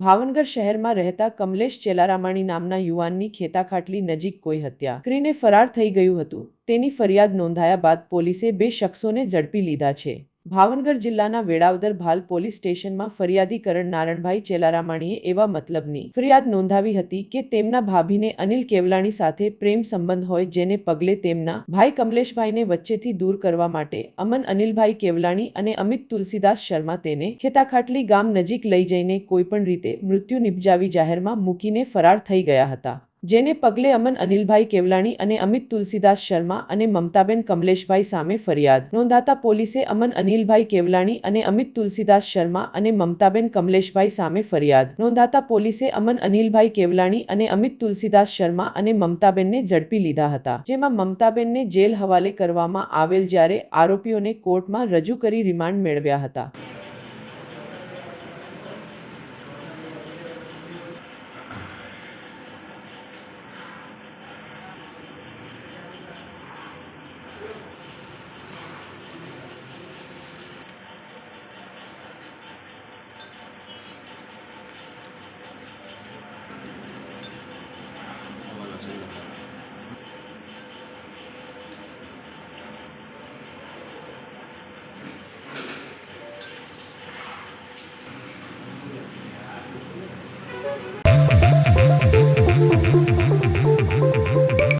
ભાવનગર શહેરમાં રહેતા કમલેશ ચેલારામાણી નામના યુવાનની ખેતાખાટલી નજીક કોઈ હત્યા. કરીને ફરાર થઈ ગયું હતું. તેની ફરિયાદ નોંધાયા બાદ પોલીસે બે શખ્સોને ઝડપી લીધા છે. ભાવનગર જિલ્લાના વેળાવદર ભાલ પોલીસ સ્ટેશનમાં ફરિયાદી કરણ નારણભાઈ ચેલારામાણીએ એવા મતલબની ફરિયાદ નોંધાવી હતી કે તેમના ભાભીને અનિલ કેવલાણી સાથે પ્રેમ સંબંધ હોય જેને પગલે તેમના ભાઈ કમલેશભાઈને વચ્ચેથી દૂર કરવા માટે અમન અનિલભાઈ કેવલાણી અને અમિત તુલસીદાસ શર્મા તેને ખેતાખાટલી ગામ નજીક લઈ જઈને કોઈપણ રીતે મૃત્યુ નિપજાવી જાહેરમાં મૂકીને ફરાર થઈ ગયા હતા. જેને પગલે અમન અનિલભાઈ કેવલાણી અને અમિત તુલસીદાસ શર્મા અને મમતાબેન કમલેશભાઈ સામે ફરિયાદ. નોંધાતા પોલીસે અમન અનિલભાઈ કેવલાણી અને અમિત તુલસીદાસ શર્મા અને મમતાબેન કમલેશભાઈ સામે ફરિયાદ. નોંધાતા પોલીસે અમન અનિલભાઈ કેવલાણી અને અમિત તુલસીદાસ શર્મા અને મમતાબેનને ઝડપી લીધા હતા, જેમાં મમતાબેનને જેલ હવાલે કરવામાં આવેલ જ્યારે આરોપીઓને કોર્ટમાં રજૂ કરી રિમાન્ડ મેળવ્યા હતા.